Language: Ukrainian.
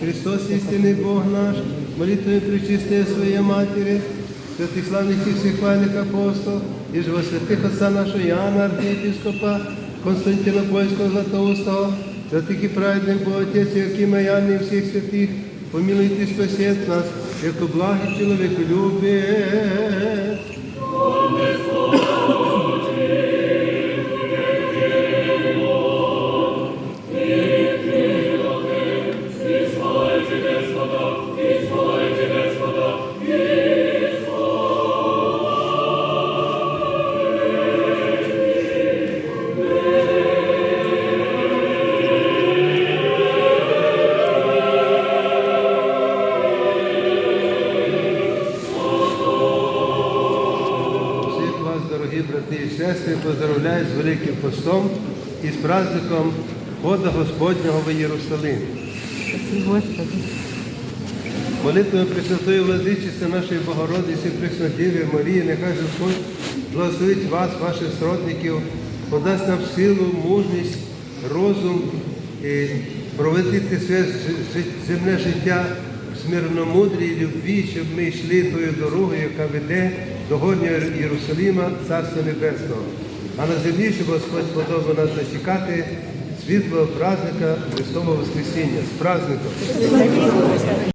Христос істинний Бог наш, молитвою причисти своєї матері, святих славних і всіх хвальних апостол, і живо святих отця нашого Яна, архієпископа, Константина Польського Златоустого, святих і праведних Бог Отець, Якима Яни і всіх святих, помилуйте спасет нас, як благий чоловік любить. Всіх дорогі брати і сестри, поздравляю з Великим Постом і з праздником Хода Господнього в Єрусалим. Господи. Молитвою Пресвятої Владичиці нашої Богородиці, Преснодіви Марії, нехай Господь благословить вас, ваших сродників, подасть нам силу, мужність, розум і проводити своє земне життя в смирномудрій любві, щоб ми йшли тою дорогою, яка веде до Єрусаліма, Царства Небесного. А на землі, щоб Господь сподобав нас дочекати світлого праздника Христового Воскресіння з праздником.